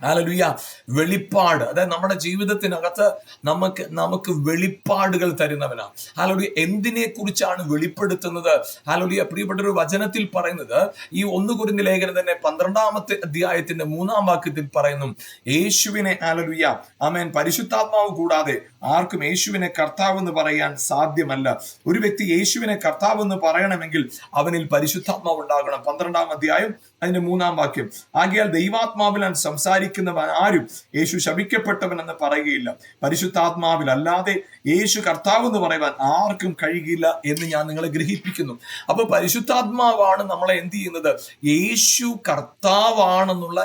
ഹാലലുയ വെളിപ്പാട്. അതായത് നമ്മുടെ ജീവിതത്തിനകത്ത് നമുക്ക് നമുക്ക് വെളിപ്പാടുകൾ തരുന്നവനാണ് ഹാലലുയ്യ എന്തിനെ കുറിച്ചാണ് വെളിപ്പെടുത്തുന്നത്? ഹാലലുയ്യ പ്രിയപ്പെട്ട ഒരു വചനത്തിൽ പറയുന്നത് ഈ ഒന്ന് കുറിഞ്ഞ ലേഖനം തന്നെ പന്ത്രണ്ടാമത്തെ അധ്യായത്തിന്റെ മൂന്നാം വാക്യത്തിൽ പറയുന്നു. യേശുവിനെ ഹാലലുയ്യ ആമേൻ. പരിശുദ്ധാത്മാവ് കൂടാതെ ആർക്കും യേശുവിനെ കർത്താവ് എന്ന് പറയാൻ സാധ്യമല്ല. ഒരു വ്യക്തി യേശുവിനെ കർത്താവ് എന്ന് പറയണമെങ്കിൽ അവനിൽ പരിശുദ്ധാത്മാവ് ഉണ്ടാകണം. പന്ത്രണ്ടാം അധ്യായം അതിന്റെ മൂന്നാം വാക്യം. ആകയാൽ ദൈവാത്മാവിലാൻ സംസാരിക്കുന്നവൻ ആരും യേശു ശപിക്കപ്പെട്ടവൻ എന്ന് പറയുകയില്ല. പരിശുദ്ധാത്മാവിൽ അല്ലാതെ യേശു കർത്താവ് എന്ന് പറയുവാൻ ആർക്കും കഴിയില്ല എന്ന് ഞാൻ നിങ്ങളെ ഗ്രഹിപ്പിക്കുന്നു. അപ്പൊ പരിശുദ്ധാത്മാവാണ് നമ്മളെ എന്ത് ചെയ്യുന്നത്? യേശു കർത്താവാണെന്നുള്ള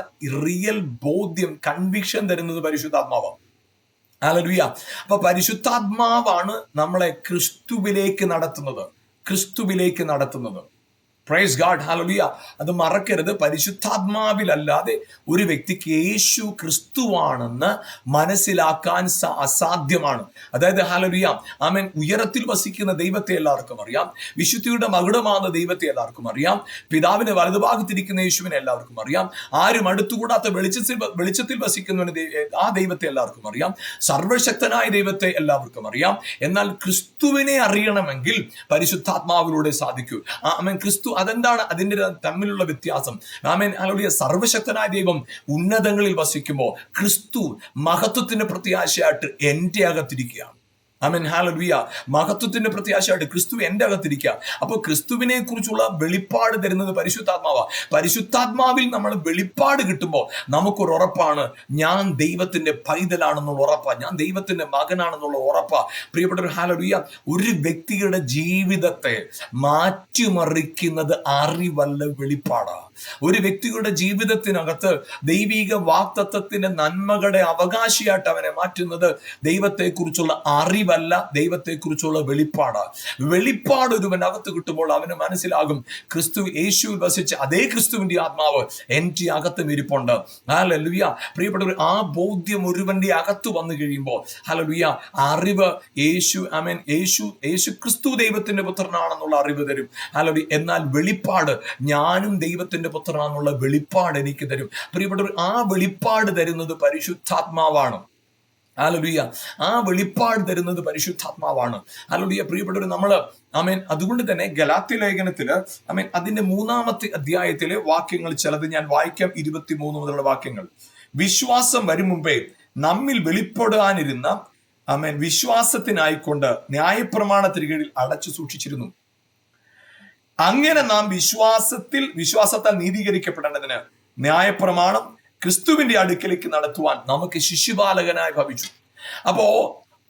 റിയൽ ബോധ്യം കൺവിക്ഷൻ തരുന്നത് പരിശുദ്ധാത്മാവാണ്. ഹല്ലേലൂയ അപ്പൊ പരിശുദ്ധാത്മാവാണ് നമ്മളെ ക്രിസ്തുവിലേക്ക് നടത്തുന്നത്. ക്രിസ്തുവിലേക്ക് നടത്തുന്നത്. പ്രൈസ് ഗാഡ് ഹാലലുയ അത് മറക്കരുത്. പരിശുദ്ധാത്മാവിലല്ലാതെ ഒരു വ്യക്തിക്ക് യേശു ക്രിസ്തുവാണെന്ന് മനസ്സിലാക്കാൻ അസാധ്യമാണ്. അതായത് ഹാലലുയ ആമൻ. ഉയരത്തിൽ വസിക്കുന്ന ദൈവത്തെ എല്ലാവർക്കും അറിയാം. വിശുദ്ധിയുടെ മകുടമാകുന്ന ദൈവത്തെ എല്ലാവർക്കും അറിയാം. പിതാവിന്റെ വലതുഭാഗത്തിരിക്കുന്ന യേശുവിനെ എല്ലാവർക്കും അറിയാം. ആരും അടുത്തുകൂടാത്ത വെളിച്ചത്തിൽ വെളിച്ചത്തിൽ വസിക്കുന്നവന് ദൈ- ആ ദൈവത്തെ എല്ലാവർക്കും അറിയാം. സർവശക്തനായ ദൈവത്തെ എല്ലാവർക്കും അറിയാം. എന്നാൽ ക്രിസ്തുവിനെ അറിയണമെങ്കിൽ പരിശുദ്ധാത്മാവിലൂടെ സാധിക്കൂ. ആമൻ. ക്രിസ്തു അതെന്താണ്? അതിന്റെ തമ്മിലുള്ള വ്യത്യാസം. ആമേൻ. അയാളുടെ സർവശക്തനായ ദൈവം ഉന്നതങ്ങളിൽ വസിക്കുമ്പോൾ ക്രിസ്തു മഹത്വത്തിന്റെ പ്രത്യാശയായിട്ട് എന്റെ അകത്തിരിക്കുകയാണ്. ആമൻ ഹാലലുയ മഹത്വത്തിന്റെ പ്രത്യാശയായിട്ട് ക്രിസ്തു എന്റെ അകത്തിരിക്കുക അപ്പോൾ ക്രിസ്തുവിനെ കുറിച്ചുള്ള വെളിപ്പാട് തരുന്നത് പരിശുദ്ധാത്മാവ. പരിശുദ്ധാത്മാവിൽ നമ്മൾ വെളിപ്പാട് കിട്ടുമ്പോൾ നമുക്കൊരു ഉറപ്പാണ് ഞാൻ ദൈവത്തിന്റെ പൈതലാണെന്നുള്ള ഉറപ്പാണ് ഞാൻ ദൈവത്തിന്റെ മകനാണെന്നുള്ള ഉറപ്പാ. പ്രിയപ്പെട്ട ഹാലലുയ ഒരു വ്യക്തിയുടെ ജീവിതത്തെ മാറ്റിമറിക്കുന്നത് അറിവല്ല വെളിപ്പാടാ. ഒരു വ്യക്തിയുടെ ജീവിതത്തിനകത്ത് ദൈവിക വാക്തത്വത്തിന്റെ നന്മകളുടെ അവകാശിയായിട്ട് അവനെ മാറ്റുന്നത് ദൈവത്തെക്കുറിച്ചുള്ള അറിവല്ല ദൈവത്തെക്കുറിച്ചുള്ള കുറിച്ചുള്ള വെളിപ്പാട് ഒരുവൻ അകത്ത് കിട്ടുമ്പോൾ അവന് മനസ്സിലാകും ക്രിസ്തു യേശുവിൽ വസിച്ച് അതേ ക്രിസ്തുവിന്റെ ആത്മാവ് എന്റെ അകത്തും ഇരിപ്പുണ്ട് ഹലലുയ പ്രിയപ്പെട്ടവർ ആ ബോധ്യം ഒരുവന്റെ അകത്ത് വന്നു കഴിയുമ്പോൾ ഹലലുയ അറിവ് യേശു അമേൻ യേശു യേശു ക്രിസ്തു ദൈവത്തിന്റെ പുത്രനാണെന്നുള്ള അറിവ് തരും. ഹല്ലേലൂയ എന്നാൽ വെളിപ്പാട് ഞാനും ദൈവത്തിന്റെ പുത്രനാണെന്നുള്ള വെളിപ്പാട് എനിക്ക് തരും. പ്രിയപ്പെട്ടവർ ആ വെളിപ്പാട് തരുന്നത് പരിശുദ്ധാത്മാവാണ്. ആലുലിയ ആ വെളിപ്പാട് തരുന്നത് പരിശുദ്ധാത്മാവാണ്. ആലുലിയ പ്രിയപ്പെട്ടവർ നമ്മൾ ആമേൻ അതുകൊണ്ട് തന്നെ ഗലാത്തി ലേഖനത്തിൽ ആമേൻ അതിന്റെ മൂന്നാമത്തെ അധ്യായത്തിലെ വാക്യങ്ങൾ ചിലത് ഞാൻ വായിക്കാം. ഇരുപത്തി മൂന്ന് മുതലുള്ള വാക്യങ്ങൾ. വിശ്വാസം വരും മുമ്പേ നമ്മിൽ വെളിപ്പെടാനിരുന്ന ആമേൻ വിശ്വാസത്തിനായിക്കൊണ്ട് ന്യായപ്രമാണത്തിന് കീഴിൽ അടച്ചു സൂക്ഷിച്ചിരുന്നു. അങ്ങനെ നാം വിശ്വാസത്തിൽ വിശ്വാസത്താൽ നീതീകരിക്കപ്പെടേണ്ടതിന് ന്യായപ്രമാണം ക്രിസ്തുവിന്റെ അടുക്കലേക്ക് നടത്തുവാൻ നമുക്ക് ശിശുപാലകനായി ഭവിച്ചു. അപ്പോ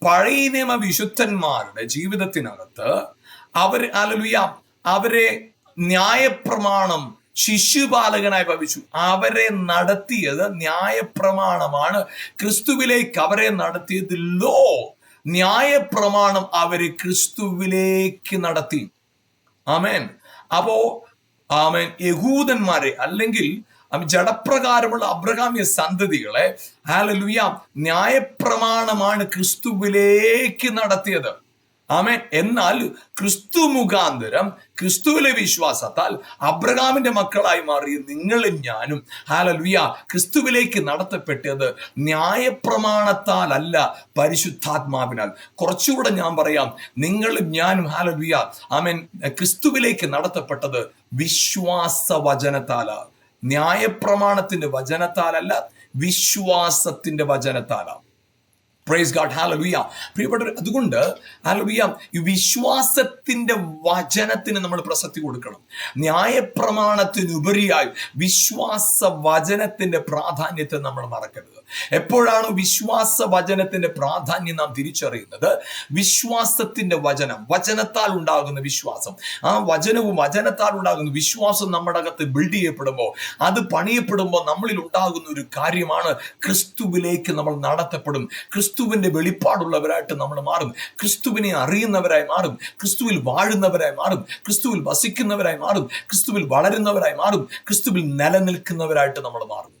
പഴയ നിയമ വിശുദ്ധന്മാരുടെ ജീവിതത്തിനകത്ത് അവർ അലലുയ അവരെ ന്യായപ്രമാണം ശിശുപാലകനായി ഭവിച്ചു. അവരെ നടത്തിയത് ന്യായപ്രമാണമാണ്. ക്രിസ്തുവിലേക്ക് അവരെ നടത്തിയത് ലോ ന്യായപ്രമാണം അവരെ ക്രിസ്തുവിലേക്ക് നടത്തി. ആമേൻ. അപ്പോ ആമേൻ യഹൂദന്മാരെ അല്ലെങ്കിൽ ജഡപ്രകാരമുള്ള അബ്രഹാമിയ സന്തതികളെ ഹാലലുയ ന്യായപ്രമാണമാണ് ക്രിസ്തുവിലേക്ക് നടത്തിയത്. ആമേൻ. എന്നാൽ ക്രിസ്തു മുഖാന്തരം ക്രിസ്തുവിലെ വിശ്വാസത്താൽ അബ്രഹാമിന്റെ മക്കളായി മാറിയ നിങ്ങളും ഞാനും ഹാലലുയ ക്രിസ്തുവിലേക്ക് നടത്തപ്പെട്ടത് ന്യായപ്രമാണത്താൽ അല്ല പരിശുദ്ധാത്മാവിനാൽ. കുറച്ചുകൂടെ ഞാൻ പറയാം നിങ്ങളും ഞാനും ഹാലലുയ ആമേൻ ക്രിസ്തുവിലേക്ക് നടത്തപ്പെട്ടത് വിശ്വാസ വചനത്താലാണ് ന്യായപ്രമാണത്തിന്റെ വചനത്താലല്ല വിശ്വാസത്തിന്റെ വചനത്താലാണ്. പ്രൈസ് ഗാഡ് ഹാലലുയ പ്രിയപ്പെട്ടവർ അതുകൊണ്ട് ഹാലലുയ ഈ വിശ്വാസത്തിന്റെ വചനത്തിന് നമ്മൾ പ്രസക്തി കൊടുക്കണം. ന്യായപ്രമാണത്തിനുപരിയായി വിശ്വാസ വചനത്തിന്റെ പ്രാധാന്യത്തെ നമ്മൾ മറക്കരുത്. എപ്പോഴാണ് വിശ്വാസ വചനത്തിന്റെ പ്രാധാന്യം നാം തിരിച്ചറിയുന്നത്? വിശ്വാസത്തിന്റെ വചനം. വചനത്താൽ ഉണ്ടാകുന്ന വിശ്വാസം. ആ വചനവും വചനത്താൽ ഉണ്ടാകുന്ന വിശ്വാസം നമ്മുടെ അകത്ത് ബിൽഡ് ചെയ്യപ്പെടുമ്പോൾ അത് പണിയപ്പെടുമ്പോൾ നമ്മളിൽ ഉണ്ടാകുന്ന ഒരു കാര്യമാണ് ക്രിസ്തുവിലേക്ക് നമ്മൾ നടത്തപ്പെടും. ക്രിസ്തുവിന്റെ വെളിപ്പാടുള്ളവരായിട്ട് നമ്മൾ മാറും. ക്രിസ്തുവിനെ അറിയുന്നവരായി മാറും. ക്രിസ്തുവിൽ വാഴുന്നവരായി മാറും. ക്രിസ്തുവിൽ വസിക്കുന്നവരായി മാറും. ക്രിസ്തുവിൽ വളരുന്നവരായി മാറും. ക്രിസ്തുവിൽ നിലനിൽക്കുന്നവരായിട്ട് നമ്മൾ മാറും.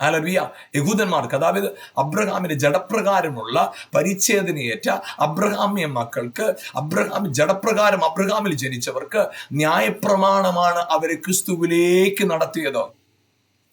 ആലവിയ യഹൂദന്മാർക്ക് അതായത് അബ്രഹാമിന്റെ ജഡപ്രകാരമുള്ള പരിച്ഛേദനയേറ്റ അബ്രഹാമിയ മക്കൾക്ക് അബ്രഹാം ജഡപ്രകാരം അബ്രഹാമിൽ ജനിച്ചവർക്ക് ന്യായപ്രമാണമാണ് അവരെ ക്രിസ്തുവിലേക്ക് നടത്തിയത്.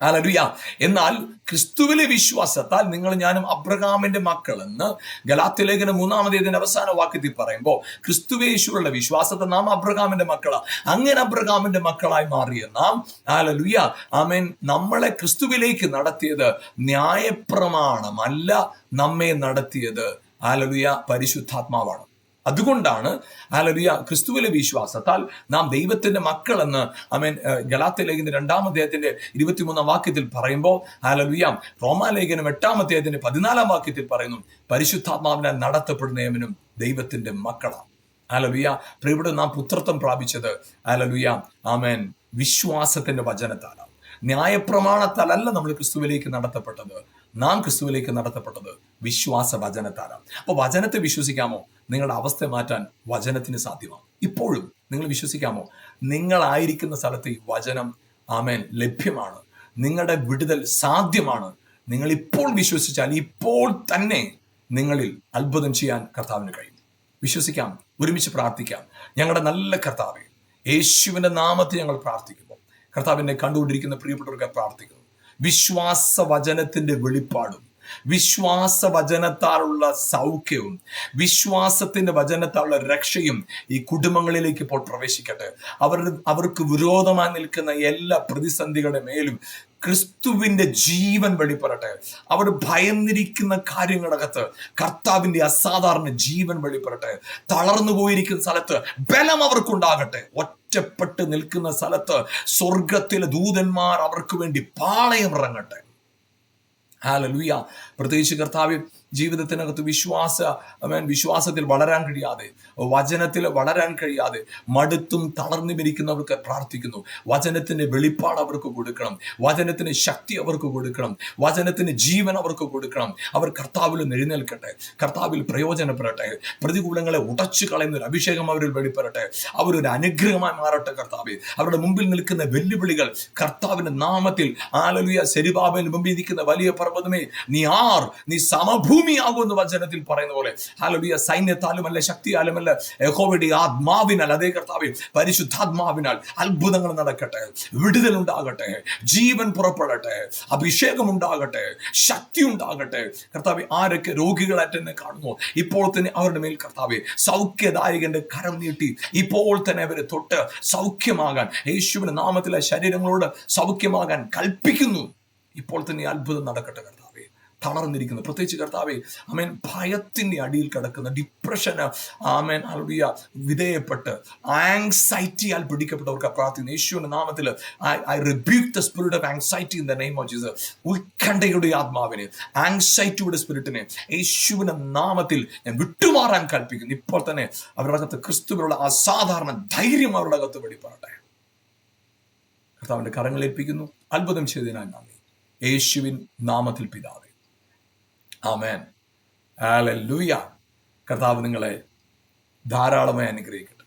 അലലുയ എന്നാൽ ക്രിസ്തുവിലെ വിശ്വാസത്താൽ നിങ്ങൾ ഞാനും അബ്രഹാമിന്റെ മക്കളെന്ന് ഗലാത്തിലേഖന മൂന്നാമതേതിന്റെ അവസാന വാക്യത്തിൽ പറയുമ്പോൾ ക്രിസ്തുവേശുള്ള വിശ്വാസത്തെ നാം അബ്രഹാമിന്റെ മക്കളാ. അങ്ങനെ അബ്രഹാമിന്റെ മക്കളായി മാറിയ നാം ആലലുയ ആമേൻ നമ്മളെ ക്രിസ്തുവിലേക്ക് നടത്തിയത് ന്യായപ്രമാണമല്ല നമ്മെ നടത്തിയത്. ആലലുയ പരിശുദ്ധാത്മാവാണ്. അതുകൊണ്ടാണ് അലറിയ ക്രിസ്തുവിലെ വിശ്വാസത്താൽ നാം ദൈവത്തിന്റെ മക്കൾ എന്ന് അമേൻ ഗലാത്തലേഖന രണ്ടാം അദ്ദേഹത്തിന്റെ ഇരുപത്തിമൂന്നാം വാക്യത്തിൽ പറയുമ്പോൾ ആലലുയ റോമാലേഖനം എട്ടാം അദ്ദേഹത്തിന്റെ പതിനാലാം വാക്യത്തിൽ പറയുന്നു പരിശുദ്ധാത്മാവിനാൽ നടത്തപ്പെടുന്നേമനും ദൈവത്തിന്റെ മക്കളാണ്. ആലലുയ പ്രിവിടെ നാം പുത്രത്വം പ്രാപിച്ചത് ആലലുയ ആമേൻ വിശ്വാസത്തിന്റെ വചനത്താലാണ്. ന്യായപ്രമാണത്താലല്ല നമ്മൾ ക്രിസ്തുവിലേക്ക് നടത്തപ്പെട്ടത്. നാം ക്രിസ്തുവിലേക്ക് നടത്തപ്പെട്ടത് വിശ്വാസ വചനത്താലാണ്. അപ്പൊ വചനത്തെ വിശ്വസിക്കാമോ? നിങ്ങളുടെ അവസ്ഥ മാറ്റാൻ വചനത്തിന് സാധ്യമാണ്. ഇപ്പോഴും നിങ്ങൾ വിശ്വസിക്കാമോ? നിങ്ങളായിരിക്കുന്ന സ്ഥലത്ത് ഈ വചനം ആമേൻ ലഭ്യമാണ്. നിങ്ങളുടെ വിടുതൽ സാധ്യമാണ്. നിങ്ങൾ ഇപ്പോൾ വിശ്വസിച്ചാൽ ഇപ്പോൾ തന്നെ നിങ്ങളിൽ അത്ഭുതം ചെയ്യാൻ കർത്താവിന് കഴിയും. വിശ്വസിക്കാം ഒരുമിച്ച് പ്രാർത്ഥിക്കാം. ഞങ്ങളുടെ നല്ല കർത്താവ് യേശുവിന്റെ നാമത്തെ ഞങ്ങൾ പ്രാർത്ഥിക്കുമ്പോൾ കർത്താവിനെ കണ്ടുകൊണ്ടിരിക്കുന്ന പ്രിയപ്പെട്ടവർക്ക് പ്രാർത്ഥിക്കുന്നു. വിശ്വാസ വചനത്തിന്റെ വെളിപ്പാടും. വിശ്വാസ വചനത്താലുള്ള സൗഖ്യവും വിശ്വാസത്തിന്റെ വചനത്താലുള്ള രക്ഷയും ഈ കുടുംബങ്ങളിലേക്ക് ഇപ്പോൾ പ്രവേശിക്കട്ടെ. അവർ അവർക്ക് വിരോധമായി നിൽക്കുന്ന എല്ലാ പ്രതിസന്ധികളുടെ മേലും ക്രിസ്തുവിന്റെ ജീവൻ വെളിപ്പെടട്ടെ. അവർ ഭയന്നിരിക്കുന്ന കാര്യങ്ങളകത്ത് കർത്താവിന്റെ അസാധാരണ ജീവൻ വെളിപ്പെടട്ടെ. തളർന്നു പോയിരിക്കുന്ന സ്ഥലത്ത് ബലം അവർക്കുണ്ടാകട്ടെ. ഒറ്റപ്പെട്ട് നിൽക്കുന്ന സ്ഥലത്ത് സ്വർഗത്തിലെ ദൂതന്മാർ അവർക്ക് വേണ്ടി പാളയം ഇറങ്ങട്ടെ. ഹാലലുയ പ്രത്യേകിച്ച് കർത്താവ് ജീവിതത്തിനകത്ത് വിശ്വാസ വിശ്വാസത്തിൽ വളരാൻ കഴിയാതെ വചനത്തിൽ വളരാൻ കഴിയാതെ മടുത്തും തളർന്നും ഇരിക്കുന്നവർക്ക് പ്രാർത്ഥിക്കുന്നു. വചനത്തിന്റെ വെളിപ്പാട് അവർക്ക് കൊടുക്കണം. വചനത്തിന് ശക്തി അവർക്ക് കൊടുക്കണം. വചനത്തിന് ജീവൻ അവർക്ക് കൊടുക്കണം. അവർ കർത്താവിൽ എഴുന്നേൽക്കട്ടെ. കർത്താവിൽ പ്രയോജനപ്പെടട്ടെ. പ്രതികൂലങ്ങളെ ഉടച്ചു കളയുന്ന ഒരു അഭിഷേകം അവരിൽ വെളിപ്പെടട്ടെ. അവരൊരു അനുഗ്രഹമായി മാറട്ടെ കർത്താവ്. അവരുടെ മുമ്പിൽ നിൽക്കുന്ന വെല്ലുവിളികൾ കർത്താവിന്റെ നാമത്തിൽ ആലലുയ സെരിബാബിന് മുമ്പിൽ ഇരിക്കുന്ന വലിയ പർവതമേ നീ ആർ? നീ സമഭൂമിയാകുമെന്ന് വചനത്തിൽ പറയുന്ന പോലെ. ഹാലലുയ സൈന്യത്താലുമല്ല ശക്തിയാലുമല്ല യഹോവയുടെ ആത്മാവിനാൽ അതേ കർത്താവ് പരിശുദ്ധാത്മാവിനാൽ അത്ഭുതങ്ങൾ നടക്കട്ടെ വിടുതൽ ഉണ്ടാകട്ടെ ജീവൻ പുറപ്പെടട്ടെ അഭിഷേകം ഉണ്ടാകട്ടെ ശക്തി ഉണ്ടാകട്ടെ കർത്താവ് ആരൊക്കെ രോഗികളായിട്ട് തന്നെ കാണുന്നു ഇപ്പോൾ തന്നെ അവരുടെ മേൽ കർത്താവ് സൗഖ്യദായകന്റെ കരം നീട്ടി ഇപ്പോൾ തന്നെ അവരെ തൊട്ട് സൗഖ്യമാകാൻ യേശുവിന്റെ നാമത്തിലെ ശരീരങ്ങളോട് സൗഖ്യമാകാൻ കൽപ്പിക്കുന്നു. ഇപ്പോൾ തന്നെ അത്ഭുതം നടക്കട്ടെ കർത്താവെ. തളർന്നിരിക്കുന്നു. പ്രത്യേകിച്ച് കർത്താവെ അമേൻ ഭയത്തിന്റെ അടിയിൽ കിടക്കുന്ന ഡിപ്രഷന് ആമേൻ അലുടിയ വിധേയപ്പെട്ട് ആങ്സൈറ്റിയാൽ പിടിക്കപ്പെട്ടവർക്ക് പ്രാർത്ഥിക്കുന്നു. യേശുവിന്റെ നാമത്തിൽ I rebuke the spirit of anxiety in the name of Jesus ഉത്കണ്ഠയുടെ ആത്മാവിനെ ആങ്സൈറ്റിയുടെ സ്പിരിറ്റിനെ യേശുവിന്റെ നാമത്തിൽ ഞാൻ വിട്ടുമാറാൻ കൽപ്പിക്കുന്നു. ഇപ്പോൾ തന്നെ അവരുടെ അകത്ത് ക്രിസ്തുവിനുള്ള അസാധാരണ ധൈര്യം അവരുടെ അകത്ത് വെളിപ്പെടട്ടെ. കർത്താവിന്റെ കരങ്ങളേൽപ്പിക്കുന്നു അത്ഭുതം ചെയ്തതിനാൽ നന്ദി. യേശുവിൻ നാമത്തിൽ പിതാവേ. ആമേൻ. ലൂയ കർത്താവ് നിങ്ങളെ ധാരാളമായി അനുഗ്രഹിക്കട്ടെ.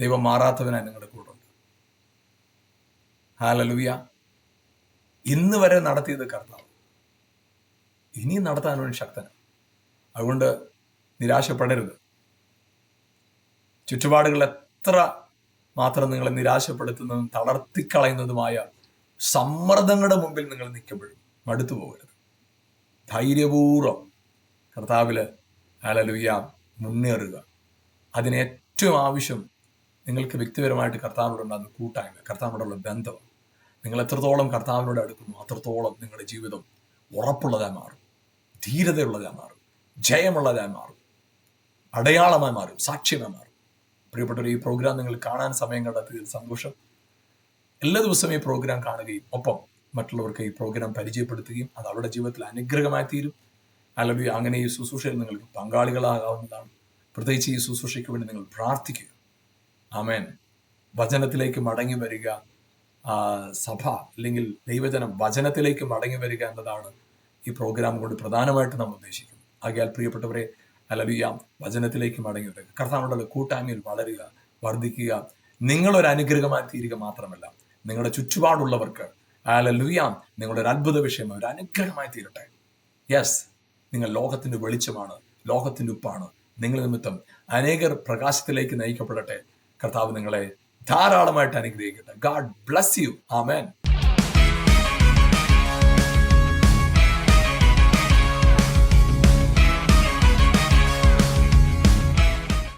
ദൈവം മാറാത്തവനായി നിങ്ങളുടെ കൂടെ ഹാലലൂയ ഇന്ന് വരെ നടത്തിയത് കർത്താവ്. ഇനിയും നടത്താനൊരു ശക്തനാണ്. അതുകൊണ്ട് നിരാശപ്പെടരുത്. ചുറ്റുപാടുകൾ എത്ര മാത്രം നിങ്ങളെ നിരാശപ്പെടുത്തുന്നതും തളർത്തിക്കളയുന്നതുമായ സമ്മർദ്ദങ്ങളുടെ മുമ്പിൽ നിങ്ങൾ നിൽക്കുമ്പോഴും മടുത്തു പോകരുത്. ധൈര്യപൂർവം കർത്താവിൽ അലലുയ്യ മുന്നേറുക. അതിന് ഏറ്റവും ആവശ്യം നിങ്ങൾക്ക് വ്യക്തിപരമായിട്ട് കർത്താവിനോടുണ്ടാകുന്ന കൂട്ടായ്മ കർത്താവിനോടുള്ള ബന്ധം. നിങ്ങൾ എത്രത്തോളം കർത്താവിനോട് അടുക്കുന്നു അത്രത്തോളം നിങ്ങളുടെ ജീവിതം ഉറപ്പുള്ളതായി മാറും ധീരതയുള്ളതായി മാറും ജയമുള്ളതായി മാറും അടയാളമായി മാറും സാക്ഷ്യമായി മാറും. പ്രിയപ്പെട്ടവർ ഈ പ്രോഗ്രാം നിങ്ങൾ കാണാൻ സമയം കണ്ടെത്തിയതിൽ സന്തോഷം. എല്ലാ ദിവസവും ഈ പ്രോഗ്രാം കാണുകയും ഒപ്പം മറ്റുള്ളവർക്ക് ഈ പ്രോഗ്രാം പരിചയപ്പെടുത്തുകയും അത് അവരുടെ ജീവിതത്തിൽ അനുഗ്രഹമായി തീരും. അല്ലെങ്കിൽ അങ്ങനെ ഈ ശുശ്രൂഷയിൽ നിങ്ങൾക്ക് പങ്കാളികളാകാവുന്നതാണ്. പ്രത്യേകിച്ച് ഈ ശുശ്രൂഷയ്ക്ക് വേണ്ടി നിങ്ങൾ പ്രാർത്ഥിക്കുക. ആമേൻ വചനത്തിലേക്ക് മടങ്ങി വരിക. സഭ അല്ലെങ്കിൽ ദൈവജനം വചനത്തിലേക്ക് മടങ്ങി വരിക എന്നതാണ് ഈ പ്രോഗ്രാം കൊണ്ട് പ്രധാനമായിട്ട് നാം ഉദ്ദേശിക്കുന്നത്. ആകയാൽ പ്രിയപ്പെട്ടവരെ അലവിയാം വചനത്തിലേക്ക് മടങ്ങി വരിക. കർത്താവുള്ള കൂട്ടായ്മയിൽ വളരുക വർദ്ധിക്കുക. നിങ്ങളൊരു അനുഗ്രഹമായി തീരുക മാത്രമല്ല. നിങ്ങളുടെ ചുറ്റുപാടുള്ളവർക്ക് അലലുയാം നിങ്ങളുടെ ഒരു അത്ഭുത വിഷയം ഒരു അനുഗ്രഹമായി തീരട്ടെ. യെസ് നിങ്ങൾ ലോകത്തിന്റെ വെളിച്ചമാണ് ലോകത്തിന്റെ ഉപ്പാണ്. നിങ്ങൾ നിമിത്തം അനേകർ പ്രകാശത്തിലേക്ക് നയിക്കപ്പെടട്ടെ. കർത്താവ് നിങ്ങളെ ധാരാളമായിട്ട് അനുഗ്രഹിക്കട്ടെ. God bless you amen